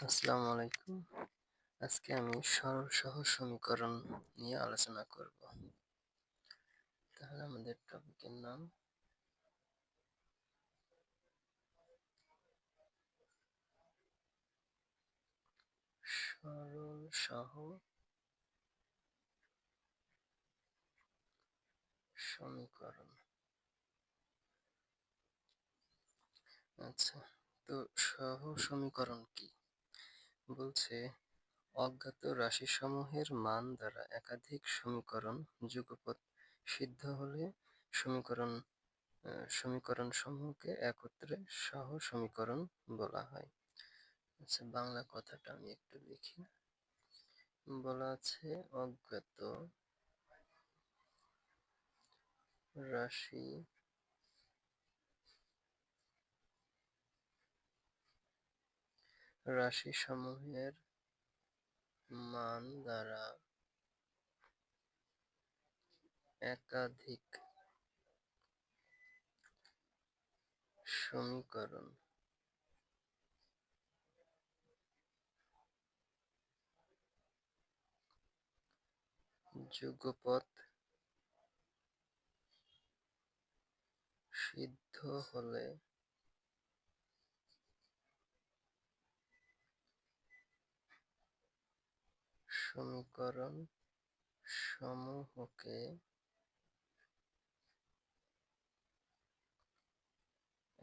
আসসালামু আলাইকুম। আজকে আমি সরল সহজ সমীকরণ নিয়ে আলোচনা করব। তাহলে আমাদের টপিকের নাম সরল সহ সমীকরণ। আচ্ছা তো সহ সমীকরণ কি? বলছে, অজ্ঞাত রাশিসমূহের মান দ্বারা একাধিক সমীকরণ যুগপৎ সিদ্ধ হলে সমীকরণ সমীকরণ সমূহকে একত্রে সহ সমীকরণ বলা হয়। আচ্ছা বাংলা কথাটা আমি একটু লিখি। বলা আছে, অজ্ঞাত রাশি রাশি সমূহের মান দ্বারা একাধিক সমীকরণ যুগপৎ সিদ্ধ হলে সমীকরণ সমূহকে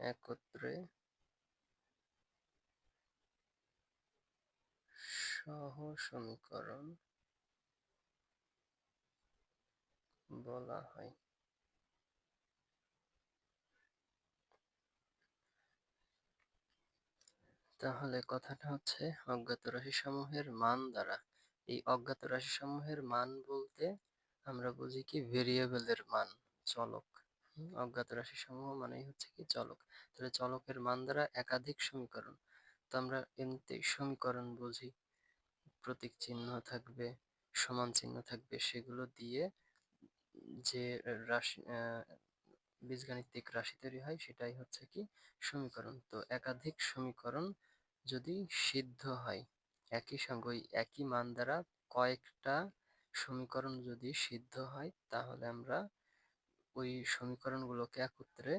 একত্রে সহ সমীকরণ বলা হয়। তাহলে কথাটা হচ্ছে অজ্ঞাত রাশি সমূহের মান দ্বারা। এই অজ্ঞাত রাশি সমূহের মান বলতে আমরা বুঝি কি ভেরিয়েবলের মান, চলক। অজ্ঞাত রাশি সমূহ মানেই হচ্ছে কি চলক। তাহলে চলকের মান দ্বারা একাধিক সমীকরণ। তো আমরা এমনিতে সমীকরণ বুঝি। প্রতীক চিহ্ন থাকবে, সমান চিহ্ন থাকবে, সেগুলো দিয়ে যে রাশি বীজগাণিতিক রাশি তৈরি হয়, সেটাই হচ্ছে কি সমীকরণ। তো একাধিক সমীকরণ যদি সিদ্ধ হয় একই সঙ্গে একই মান দ্বারা কয়েকটা সমীকরণ যদি সিদ্ধ হয়, তাহলে আমরা ওই সমীকরণগুলোকে একত্রে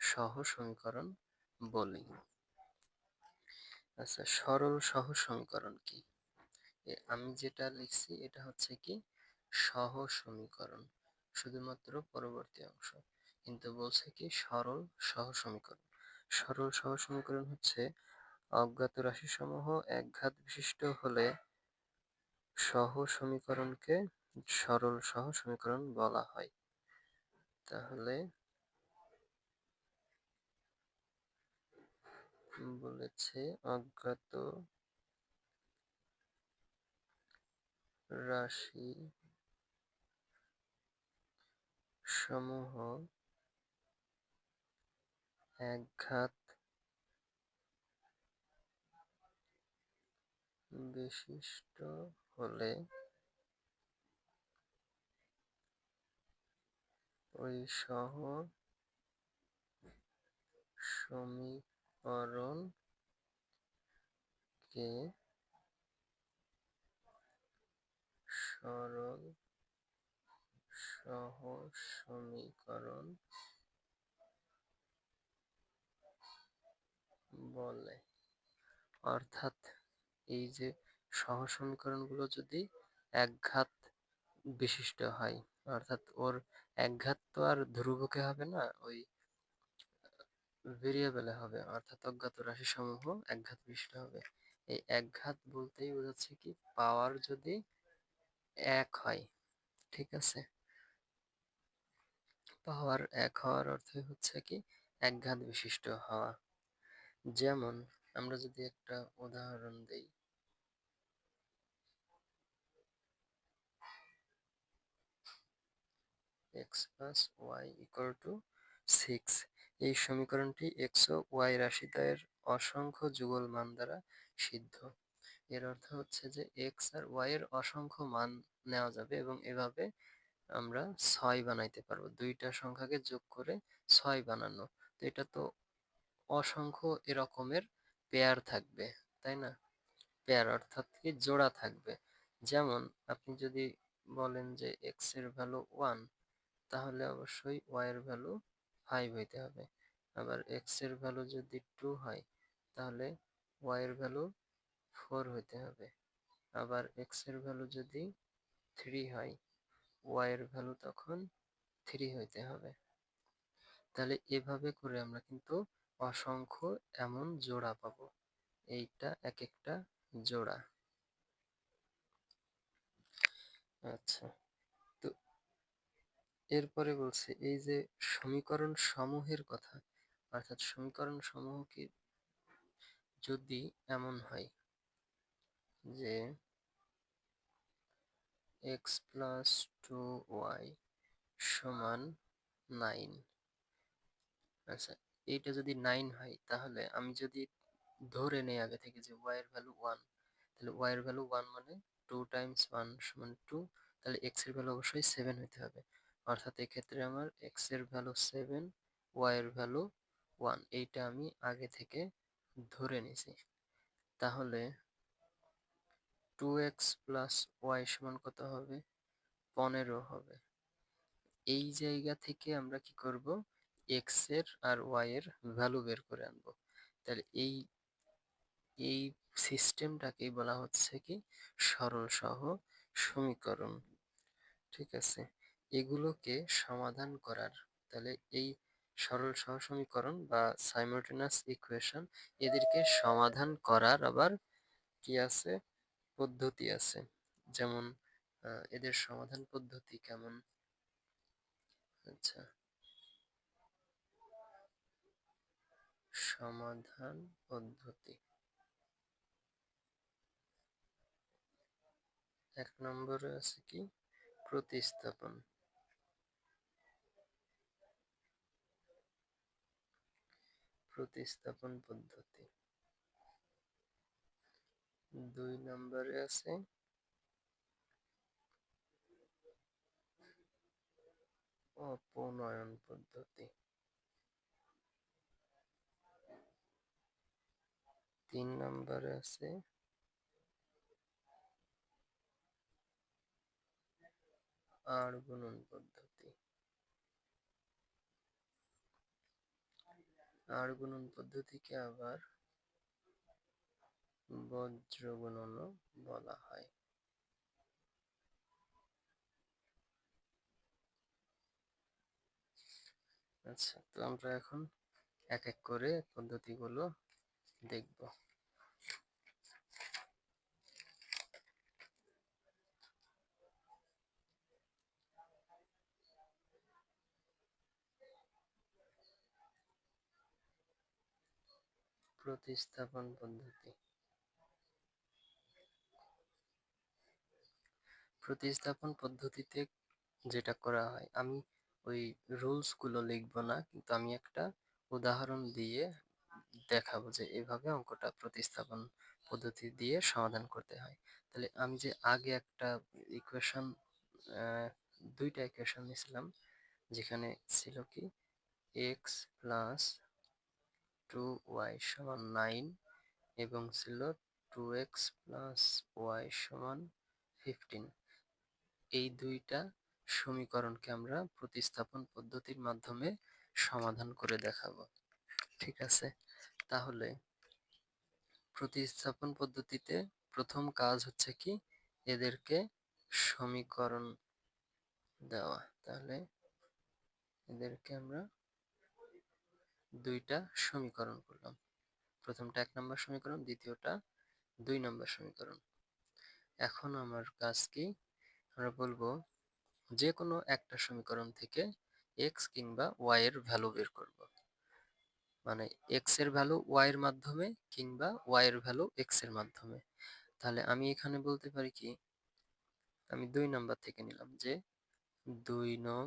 সহ সমীকরণ বলি। আচ্ছা সরল সহ সমীকরণ কি? আমি যেটা লিখছি এটা হচ্ছে কি সহ সমীকরণ, শুধুমাত্র পরবর্তী অংশ। কিন্তু বলছে কি, সরল সহ সমীকরণ। সরল সহ সমীকরণ হচ্ছে অজ্ঞাত রাশিসমূহ একঘাত বিশিষ্ট হলে সহ সমীকরণকে সরল সহ সমীকরণ বলা হয়। তাহলে বলেছে অজ্ঞাত রাশি সমূহ একঘাত বিশিষ্ট হলে ওই সহ সমীকরণ কে সরল সহ সমীকরণ বলে। অর্থাৎ এই যে সহ সমীকরণগুলো যদি একঘাত বিশিষ্ট হয়, অর্থাৎ ওর একঘাত তো আর ধ্রুবকে হবে না, ওই ভেরিয়েবলে হবে, অর্থাৎ অজ্ঞাত রাশি সমূহ একঘাত বিশিষ্ট হবে। এই একঘাত বলতেই বোঝাচ্ছে কি, পাওয়ার যদি এক হয়, ঠিক আছে? পাওয়ার এক হওয়ার অর্থ হচ্ছে কি, একঘাত বিশিষ্ট হওয়া। যেমন আমরা যদি একটা উদাহরণ দেই X plus Y equal to six এই সমীকরণটি এক্স ও ওয়াই রাশিদ্বয়ের অসংখ্য যুগল মান দ্বারা সিদ্ধ। এর অর্থ হচ্ছে যে এক্স আর ওয়াই এর অসংখ্য মান নেওয়া যাবে এবং এভাবে আমরা ছয় বানাইতে পারব। দুইটা সংখ্যাকে যোগ করে ছয় বানানো। তো এটা তো অসংখ্য এরকমের পেয়ার থাকবে, তাই না? পেয়ার অর্থাৎ কি? জোড়া থাকবে। যেমন আপনি যদি বলেন যে এক্সের ভ্যালু ওয়ান তাহলে অবশ্যই ওয়াই এর ভ্যালু ফাইভ হইতে হবে। আবার এক্সের ভ্যালু যদি টু হয়, তাহলে ওয়াই এর ভ্যালু ফোর হইতে হবে। আবার এক্সের ভ্যালু যদি থ্রি হয় ওয়াই এর ভ্যালু তখন থ্রি হইতে হবে। তাহলে এভাবে করে আমরা কিন্তু অসংখ্য এমন জোড়া পাবো। এইটা এক একটা জোড়া। আচ্ছা। এরপরে বলছে, এই যে সমীকরণ সমূহের কথা, অর্থাৎ সমীকরণ সমূহ কি যদি এমন হয় যে এক্স প্লাস টু ওয়াই সমান নাইন আচ্ছা এইটা যদি নাইন হয়, তাহলে আমি যদি ধরে নেই আগে থেকে যে ওয়াই এর ভ্যালু ওয়ান তাহলে ওয়াই এর ভ্যালু ওয়ান মানে টু টাইমস ওয়ান সমান টু তাহলে এক্সের ভ্যালু অবশ্যই সেভেন হতে হবে। অর্থাৎ এক্ষেত্রে আমার এক্সের ভ্যালু সেভেন ওয়াই এর ভ্যালু ওয়ান এইটা আমি আগে থেকে ধরে নিছি। তাহলে টু এক্স প্লাস ওয়াই সমান কত হবে? পনেরো হবে। এই জায়গা থেকে আমরা কি করব? এক্সের আর ওয়াই এর ভ্যালু বের করে আনব। তাহলে এই এই সিস্টেমটাকেই বলা হচ্ছে কি সরল সহ সমীকরণ। ঠিক আছে? এগুলোকে সমাধান করার, তাহলে এই সরল সহসমীকরণ বা সাইমultaneous ইকুয়েশন এদেরকে সমাধান করার আবার কি আছে? পদ্ধতি আছে। যেমন এদের সমাধান পদ্ধতি কেমন? আচ্ছা। সমাধান পদ্ধতি। এক নম্বরে আছে কি? প্রতিস্থাপন। প্রতিস্থাপন পদ্ধতি। দুই নম্বরে আছে অপনয়ন পদ্ধতি। তিন নম্বরে আছে আর গুণন পদ্ধতি। আর গুণন পদ্ধতিকে আবার বজ্র গুণনও বলা হয়। আচ্ছা তো আমরা এখন এক এক করে পদ্ধতিগুলো দেখব। প্রতিস্থাপন পদ্ধতি। প্রতিস্থাপন পদ্ধতিতে যেটা করা হয়, আমি ওই রুলসগুলো লিখব না, কিন্তু আমি একটা উদাহরণ দিয়ে দেখাবো যে এভাবে অঙ্কটা প্রতিস্থাপন পদ্ধতি দিয়ে সমাধান করতে হয়। তাহলে আমি যে আগে একটা ইকুয়েশন দুইটা ইকুয়েশন নিয়েছিলাম, যেখানে ছিল কি এক্স প্লাস টু ওয়াই সমান নাইন এবং ছিল টু এক্স প্লাস ওয়াই সমান ফিফটিন এই দুইটা সমীকরণকে আমরা প্রতিস্থাপন পদ্ধতির মাধ্যমে সমাধান করে দেখাবো। ঠিক আছে? তাহলে প্রতিস্থাপন পদ্ধতিতে প্রথম কাজ হচ্ছে কি? এদেরকে সমীকরণ দেওয়া। তাহলে এদেরকে আমরা দুইটা সমীকরণ করলাম। প্রথমটা এক নম্বর সমীকরণ, দ্বিতীয়টা দুই নম্বর সমীকরণ। এখন আমার কাজ কি? আমরা বলব যে কোনো একটা সমীকরণ থেকে এক্স কিংবা ওয়াই এর ভ্যালু বের করব। মানে এক্সের ভ্যালু ওয়াই এর মাধ্যমে কিংবা ওয়াই এর ভ্যালু এক্সের মাধ্যমে। তাহলে আমি এখানে বলতে পারি কি? আমি দুই নাম্বার থেকে নিলাম যে দুই নং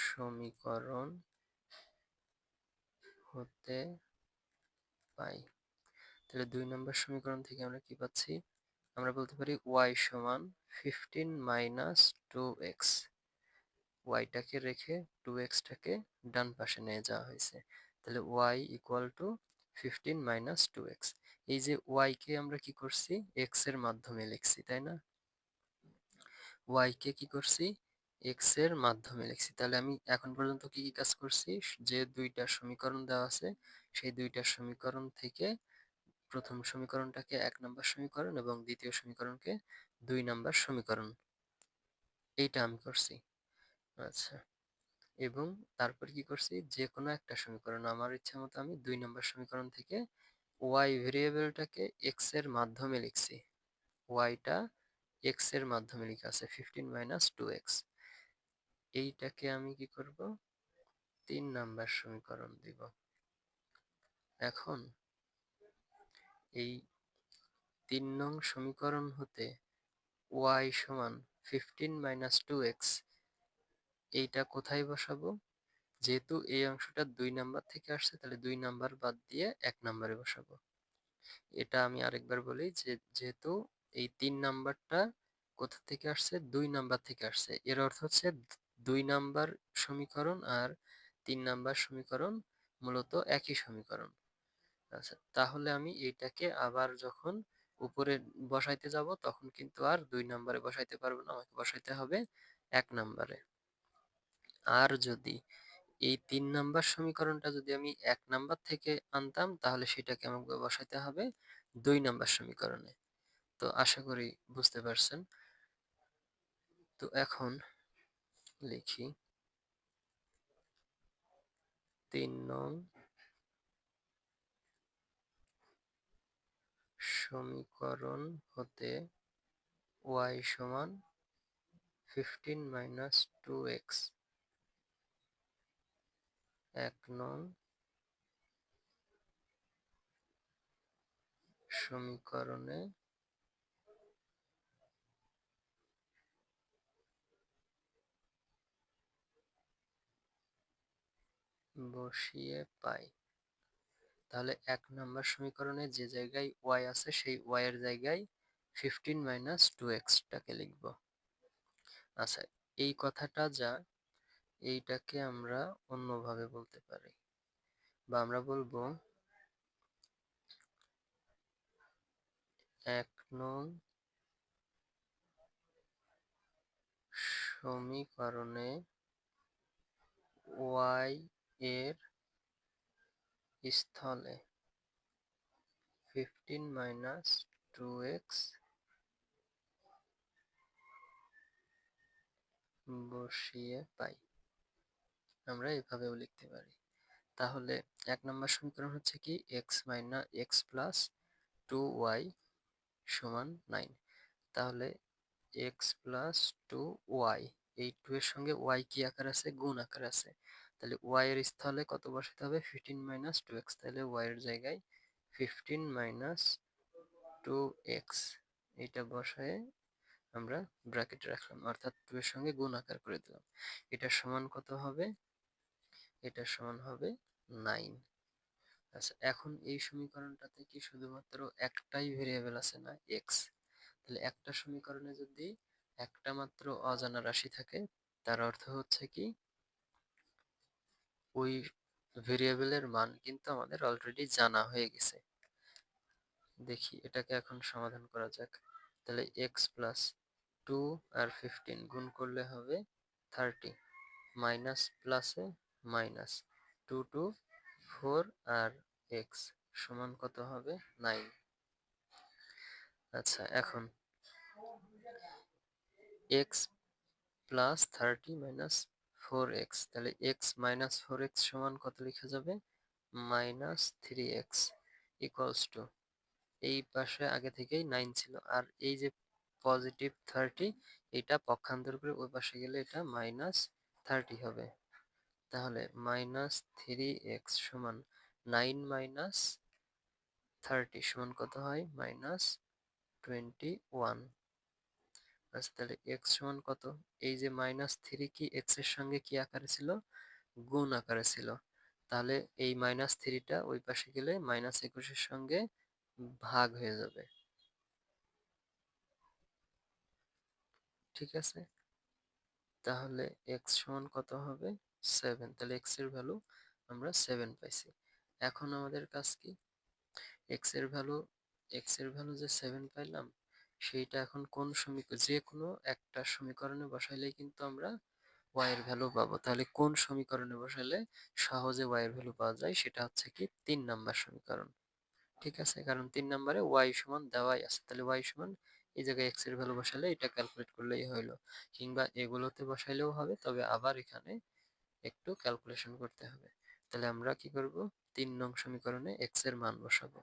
সমীকরণ হতে পাই। তাহলে দুই নম্বর সমীকরণ থেকে আমরা কি পাচ্ছি? আমরা বলতে পারি ওয়াই সমান ফিফটিন মাইনাস টু এক্স ওয়াইটাকে রেখে টু এক্সটাকে ডান পাশে নিয়ে যাওয়া হয়েছে। তাহলে Y equal to fifteen minus two X এই যে ওয়াই কে আমরা কি করছি? এক্সের মাধ্যমে লিখছি, তাই না? ওয়াই কে কি করছি? এক্সের মাধ্যমে লিখছি। তাহলে আমি এখন পর্যন্ত কি কি কাজ করছি? যে দুইটা সমীকরণ দেওয়া আছে, সেই দুইটা সমীকরণ থেকে প্রথম সমীকরণটাকে এক নম্বর সমীকরণ এবং দ্বিতীয় সমীকরণকে দুই নম্বর সমীকরণ। এইটা আমি করছি। আচ্ছা। এবং তারপর কি করছি? যে কোনো একটা সমীকরণ, আমার ইচ্ছা মতো আমি দুই নম্বর সমীকরণ থেকে ওয়াই ভেরিয়েবলটাকে এক্সের মাধ্যমে লিখছি। ওয়াইটা এক্সের মাধ্যমে লেখা আছে ফিফটিন মাইনাস টু এক্স এইটাকে আমি কি করব? তিন নাম্বার সমীকরণ দিব। এখন এই তিন নং সমীকরণ হতে ওয়াই সমান ফিফটিন মাইনাস টু এক্স এইটা কোথায় বসাবো? যেহেতু এই অংশটা দুই নাম্বার থেকে আসছে, তাহলে দুই নাম্বার বাদ দিয়ে এক নাম্বারে বসাবো। এটা আমি আরেকবার বলি যে, যেহেতু এই তিন নাম্বারটা কোথা থেকে আসছে? দুই নাম্বার থেকে আসছে। এর অর্থ হচ্ছে দুই নাম্বার সমীকরণ আর তিন নাম্বার সমীকরণ মূলত একই সমীকরণ। আচ্ছা তাহলে আমি এইটাকে আবার যখন উপরে বসাইতে যাব, তখন কিন্তু আর দুই নাম্বারে বসাইতে পারব না, আমাকে বসাইতে হবে এক নাম্বারে। আর যদি এই তিন নাম্বার সমীকরণটা যদি আমি এক নাম্বার থেকে আনতাম, তাহলে সেটাকে আমাকে বসাইতে হবে দুই নাম্বার সমীকরণে। তো আশা করি বুঝতে পারছেন। তো এখন লিখি। তিন নং সমীকরণ হতে ওয়াই সমান ফিফটিন মাইনাস টু এক্স এক নং সমীকরণে বসিয়ে পাই। তাহলে এক নম্বর সমীকরণে যে জায়গায় ওয়াই আছে, সেই ওয়াই এর জায়গায় ফিফটিন মাইনাস টু এক্সটাকে লিখব। আচ্ছা এই কথাটা যা, এইটাকে আমরা অন্যভাবে বলতে পারি। বা আমরা বলব এক নং সমীকরণে ওয়াই এর স্থলে ফিফটিন মাইনাস টু এক্স বসিয়ে পাই। আমরা এভাবেও লিখতে পারি। তাহলে এক নম্বর সমীকরণ হচ্ছে কি? X minus X plus two Y সমান নাইন তাহলে এক্স প্লাস টু ওয়াই এই টু এর সঙ্গে ওয়াই কি আকার আছে? গুণ আকার আছে। তাহলে ওয়াই এর স্থলে কত বসাতে হবে? ফিফটিন মাইনাস টু এক্স তাহলে ওয়াই এর জায়গায় ফিফটিন মাইনাস টু এক্স এটা বসায় আমরা ব্র্যাকেটে রাখলাম, অর্থাৎ টু এর সঙ্গে গুণ আকার করে দিলাম। এটার সমান কত হবে? এটার সমান হবে নাইন আচ্ছা এখন এই সমীকরণটাতে কি শুধুমাত্র একটাই ভেরিয়েবল আছে না এক্স তাহলে একটা সমীকরণে যদি একটা মাত্র অজানা রাশি থাকে, তার অর্থ হচ্ছে কি? ওই ভেরিয়েবলের মান কিন্তু আমাদের অলরেডি জানা হয়ে গেছে। দেখি এটাকে এখন সমাধান করা যাক। তাহলে এক্স প্লাস টু আর ফিফটিন গুণ করলে হবে থার্টি মাইনাস প্লাসে মাইনাস টু টু ফোর আর এক্স সমান কত হবে নাইন আচ্ছা এখন X plus thirty minus four X তাহলে এক্স মাইনাস ফোর এক্স সমান কত লেখা যাবে? Minus three X equals two এই পাশে আগে থেকেই নাইন ছিল। আর এই যে পজিটিভ থার্টি এটা পক্ষান্তর করে ওই পাশে গেলে এটা মাইনাস থার্টি হবে। তাহলে মাইনাস থ্রি এক্স সমান নাইন মাইনাস থার্টি সমান কত হয়? মাইনাস টোয়েন্টি ওয়ান আচ্ছা তাহলে এক্স সমান কত? এই যে মাইনাস থ্রি কি এক্সের সঙ্গে কি আকারে ছিল? গুণ আকারে ছিল। তাহলে এই মাইনাস থ্রিটা ওই পাশে গেলে মাইনাস একুশের সঙ্গে ভাগ হয়ে যাবে। ঠিক আছে? তাহলে এক্স সমান কত হবে? সেভেন তাহলে এক্সের ভ্যালু আমরা সেভেন পাইছি। এখন আমাদের কাজ কি? এক্সের ভ্যালু এক্সের ভ্যালু যে সেভেন পাইলাম সেইটা এখন কোন সমীকরণ যে কোনো একটা সমীকরণে বসাইলেই কিন্তু আমরা ওয়াই এর ভ্যালু পাবো। তাহলে কোন সমীকরণে বসালে সহজে ওয়াই এর ভ্যালু পাওয়া যায়? সেটা হচ্ছে কি তিন নাম্বার সমীকরণ। ঠিক আছে? কারণ তিন নাম্বারে ওয়াই সমান দেওয়াই আছে। তাহলে ওয়াই সমান এই জায়গায় এক্সের ভ্যালু বসালে এটা ক্যালকুলেট করলেই হইল। কিংবা এগুলোতে বসাইলেও হবে, তবে আবার এখানে একটু ক্যালকুলেশন করতে হবে। তাহলে আমরা কি করব? তিন নং সমীকরণে এক্সের মান বসাবো।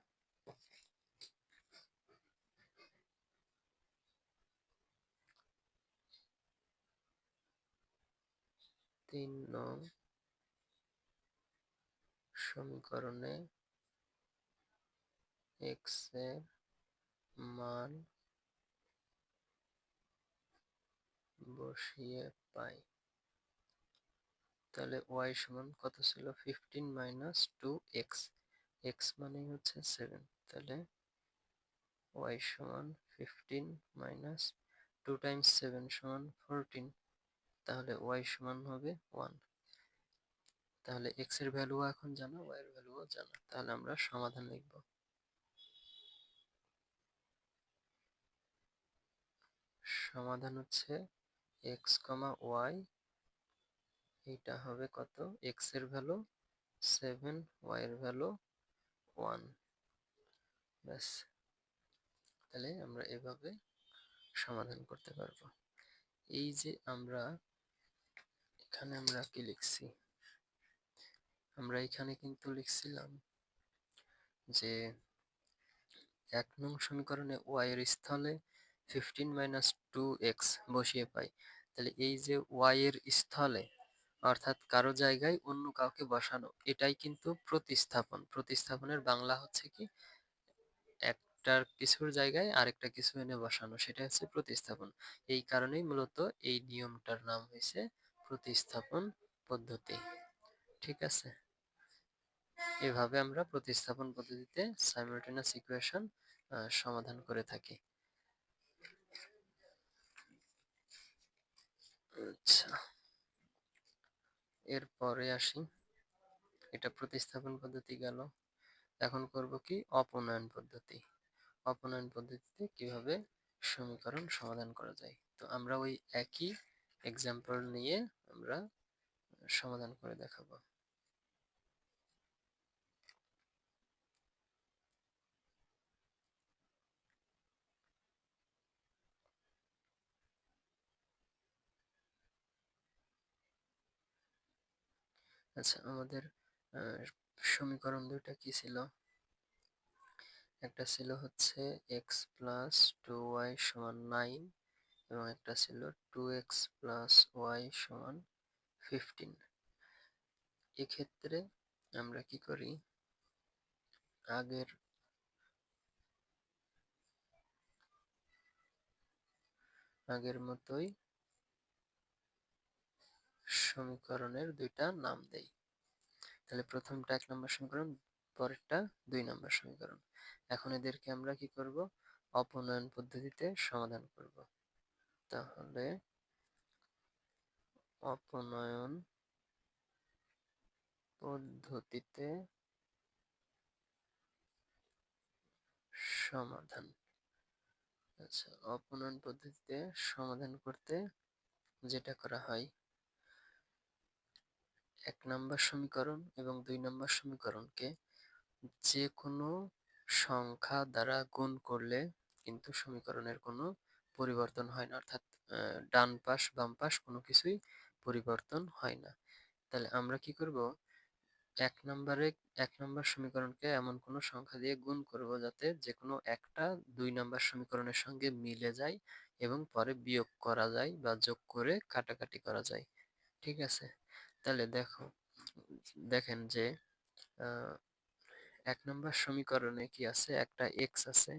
তিন নং সমীকরণে এক্সের মান বসিয়ে পাই। তাহলে ওয়াই সমান কত ছিল? Fifteen minus two X X মানেই হচ্ছে সেভেন তাহলে ওয়াই সমান fifteen minus two times seven সমান ফোরটিন তাহলে ওয়াই সমান হবে ওয়ান তাহলে এক্সের ভ্যালু এখন জানা ওয়াই এর ভ্যালুও জানা। তাহলে আমরা সমাধান লিখব। সমাধান হচ্ছে এক্স কমা ওয়াই এটা হবে কত? এক্সের ভ্যালু সেভেন ওয়াই এর ভ্যালু ওয়ান ব্যাস। তাহলে আমরা এভাবে সমাধান করতে পারব। এই যে আমরা এখানে আমরা কি লিখছি? আমরা এখানে কিন্তু লিখছিলাম যে এক নং সমীকরণে ওয়াই এর স্থলে ফিফটিন মাইনাস টু এক্স বসিয়ে পাই। তাহলে এই যে ওয়াই এর স্থলে অর্থাৎ কারও জায়গায় অন্য কাউকে বসানো, এটাই কিন্তু প্রতিস্থাপন। প্রতিস্থাপনের বাংলা হচ্ছে কি, একটার কিছুর জায়গায় আরেকটা কিছু এনে বসানো সেটা হচ্ছে প্রতিস্থাপন। এই কারণেই মূলত এই নিয়মটার নাম হয়েছে প্রতিস্থাপন পদ্ধতি। ঠিক আছে? এভাবে আমরা প্রতিস্থাপন পদ্ধতিতে সাইমালটেনিয়াস ইকুয়েশন সমাধান করে থাকি। আচ্ছা। এরপরে আসি। এটা প্রতিস্থাপন পদ্ধতি গেল। এখন করব কি? অপনয়ন পদ্ধতি। অপনয়ন পদ্ধতিতে কীভাবে সমীকরণ সমাধান করা যায়? তো আমরা ওই একই এক্সাম্পল নিয়ে আমরা সমাধান করে দেখাবো। আচ্ছা আমাদের সমীকরণ দুইটা কি ছিল? একটা ছিল হচ্ছে এক্স প্লাস টু ওয়াই সমান নাইন এবং একটা ছিল টু এক্স প্লাস ওয়াই সমান ফিফটিন এক্ষেত্রে আমরা কি করি? আগের আগের মতোই সমীকরণের দুইটা নাম দেই। তাহলে প্রথমটা এক নম্বর সমীকরণ, পরেরটা দুই নম্বর সমীকরণ। এখন এদেরকে আমরা কি করব? অপনয়ন পদ্ধতিতে সমাধান করব। তাহলে অপনয়ন পদ্ধতিতে সমাধান। আচ্ছা অপনয়ন পদ্ধতিতে সমাধান করতে যেটা করা হয়, এক নম্বর সমীকরণ এবং দুই নম্বর সমীকরণকে যে কোনো সংখ্যা দ্বারা গুণ করলে কিন্তু সমীকরণের কোনো পরিবর্তন হয় না, অর্থাৎ ডান পাশ, বাম পাশ কোনো কিছুই পরিবর্তন হয় না। তাহলে আমরা কি করব? এক নম্বরে, এক নম্বর সমীকরণকে এমন কোনো সংখ্যা দিয়ে গুণ করব যাতে যে কোনো একটা দুই নম্বর সমীকরণের সঙ্গে মিলে যায় এবং পরে বিয়োগ করা যায় বা যোগ করে কাটাকাটি করা যায়। ঠিক আছে? তাহলে দেখো, দেখেন যে এক নম্বর সমীকরণে কি আছে? একটা এক্স আছে,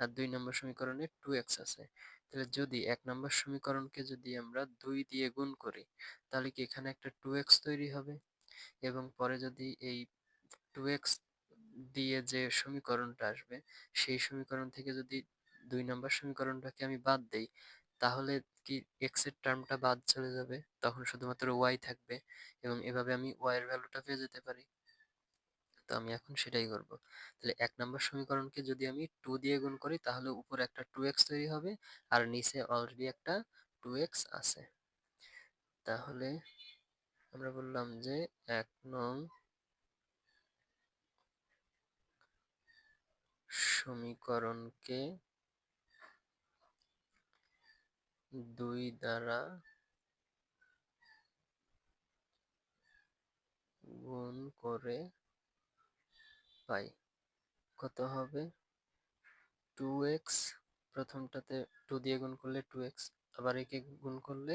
আর দুই নম্বর সমীকরণে টু এক্স আছে। তাহলে যদি এক নম্বর সমীকরণকে যদি আমরা দুই দিয়ে গুণ করি, তাহলে কি এখানে একটা টু এক্স তৈরি হবে? এবং পরে যদি এই টু এক্স দিয়ে যে সমীকরণটা আসবে, সেই সমীকরণ থেকে যদি দুই নম্বর সমীকরণটাকে আমি বাদ দেই, তাহলে কি এক্সের টার্মটা বাদ চলে যাবে? তখন শুধুমাত্র ওয়াই থাকবে এবং এভাবে আমি ওয়াই এর ভ্যালুটা পেয়ে যেতে পারি। তো আমি এখন সেটাই করব। তাহলে এক নম্বর সমীকরণকে যদি আমি টু দিয়ে গুণ করি, তাহলে উপরে একটা টু এক্স তৈরি হবে আর নিচে অলরেডি একটা টু এক্স আছে। তাহলে আমরা বললাম যে এক নং সমীকরণকে দুই দ্বারা গুণ করে পাই। কত হবে? টু এক্স প্রথমটাতে টু দিয়ে গুণ করলে টু এক্স আবার একে গুণ করলে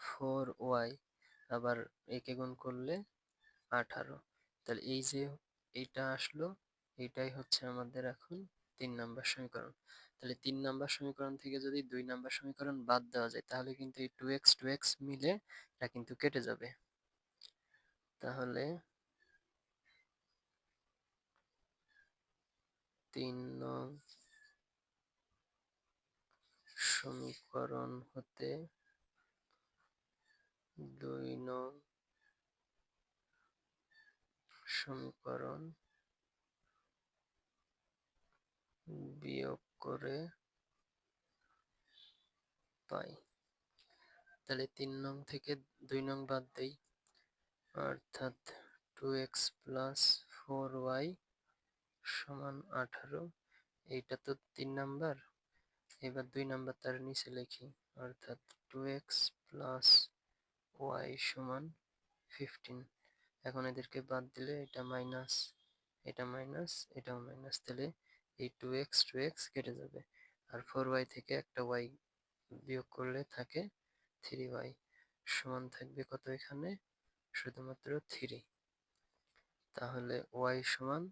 ফোর ওয়াই আবার একে গুণ করলে আঠারো। তাহলে এই যে এইটা আসলো এইটাই হচ্ছে আমাদের এখন তিন নাম্বার সমীকরণ। তাহলে তিন নাম্বার সমীকরণ থেকে যদি দুই নাম্বার সমীকরণ বাদ দেওয়া যায়, তাহলে কিন্তু এই টু এক্স টু এক্স মিলে এটা কিন্তু কেটে যাবে। তাহলে তিন নং সমীকরণ হতে দুই নং সমীকরণ বিয়োগ করে পাই। তাহলে তিন নং থেকে দুই নং বাদ দেই। অর্থাৎ two X plus four Y সমান আঠারো, এইটা তো তিন নাম্বার। এবার দুই নাম্বার তার নিচে লিখি, অর্থাৎ টু এক্স প্লাস ওয়াই সমান ফিফটিন এখন এদেরকে বাদ দিলে এটা মাইনাস এটা মাইনাস এটাও মাইনাস তাহলে এই টু এক্স টু এক্স কেটে যাবে। আর ফোর ওয়াই থেকে একটা ওয়াই বিয়োগ করলে থাকে থ্রি ওয়াই সমান থাকবে কত এখানে? শুধুমাত্র থ্রি তাহলে ওয়াই সমান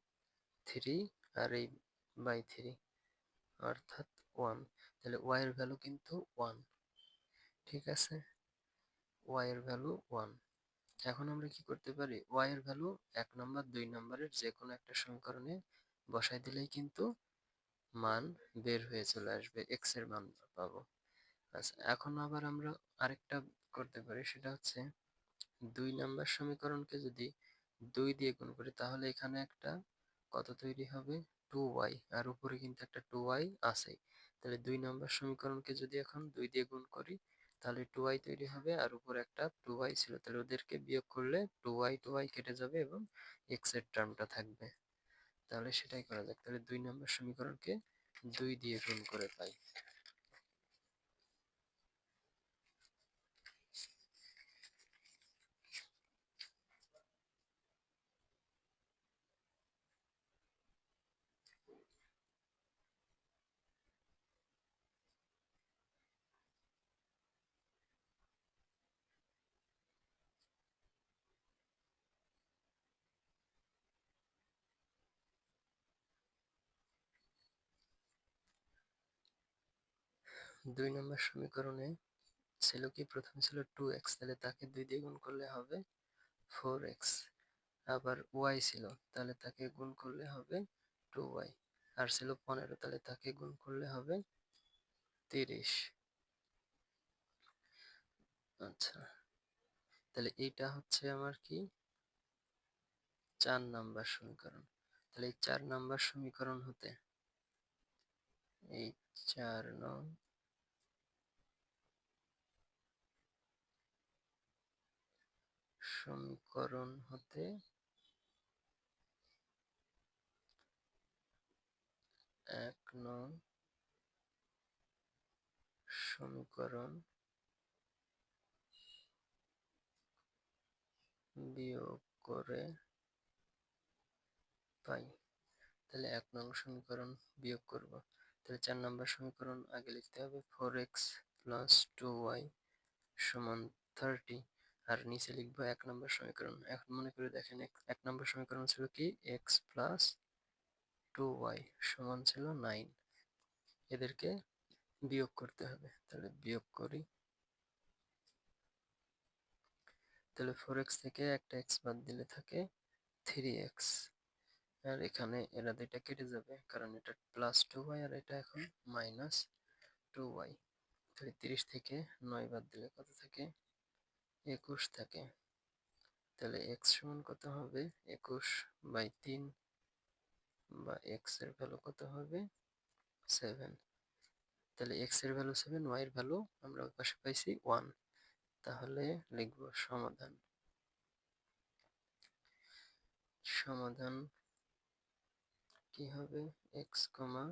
থ্রি আর এই বাই থ্রি অর্থাৎ ওয়ান তাহলে ওয়াই এর ভ্যালু কিন্তু ওয়ান ঠিক আছে? ওয়াই এর ভ্যালু ওয়ান এখন আমরা কি করতে পারি? ওয়াই এর ভ্যালু এক নম্বর দুই নম্বরের যে কোনো একটা সমীকরণে বসাই দিলেই কিন্তু মান বের হয়ে চলে আসবে এক্সের মান পাবো। আচ্ছা এখন আবার আমরা আরেকটা করতে পারি, সেটা হচ্ছে দুই নাম্বার সমীকরণকে যদি দুই দিয়ে গুণ করি, তাহলে এখানে একটা কত তৈরি হবে? টু ওয়াই আর উপরে কিন্তু একটা টু ওয়াই আছে। তাহলে দুই নম্বর সমীকরণকে যদি এখন দুই দিয়ে গুণ করি, তাহলে টু ওয়াই তৈরি হবে, আর উপরে একটা টু ওয়াই ছিল। তাহলে ওদেরকে বিয়োগ করলে টু ওয়াই টু ওয়াই কেটে যাবে এবং এক্সের টার্মটা থাকবে। তাহলে সেটাই করা যাক। তাহলে দুই নম্বর সমীকরণকে দুই দিয়ে গুণ করে পাই। দুই নম্বর সমীকরণে ছিল কি? প্রথম ছিল টু এক্স তাহলে তাকে দুই দিয়ে গুণ করলে হবে ফোর এক্স আবার ওয়াই ছিল, তাহলে তাকে গুণ করলে হবে টু ওয়াই আর ছিল পনেরো, তাহলে তাকে গুণ করলে হবে তিরিশ। আচ্ছা তাহলে এইটা হচ্ছে আমার কি? চার নাম্বার সমীকরণ। তাহলে এই চার নাম্বার সমীকরণ হতে এই চার নং সমীকরণ হতে এক নং সমীকরণ বিয়োগ করে পাই। তাহলে এক নং সমীকরণ বিয়োগ করব। তাহলে চার নম্বর সমীকরণ আগে লিখতে হবে four X plus two Y সমান থার্টি আর নিচে লিখব এক নম্বর সমীকরণ। এখন মনে করে দেখেন এক নম্বর সমীকরণ ছিল কি? এক্স প্লাস টু ওয়াই সমান ছিল নাইন এদেরকে বিয়োগ করতে হবে। তাহলে বিয়োগ করি। তাহলে ফোর এক্স থেকে একটা এক্স বাদ দিলে থাকে থ্রি এক্স আর এখানে এরা দুইটা কেটে যাবে, কারণ এটা প্লাস টু ওয়াই আর এটা এখন মাইনাস টু ওয়াই তাহলে তিরিশ থেকে নয় বাদ দিলে কত থাকে? একুশ থাকে। তাহলে এক্স সমান কত হবে? একুশ বাই তিন বা এক্সের ভ্যালু কত হবে? সেভেন তাহলে এক্সের ভ্যালু সেভেন ওয়াই এর ভ্যালু আমরা ওই পাশে পাইছি ওয়ান তাহলে লিখব সমাধান। সমাধান কি হবে? X comma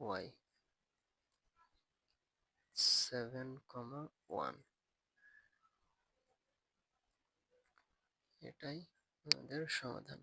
Y seven comma one এটাই আমাদের সমাধান।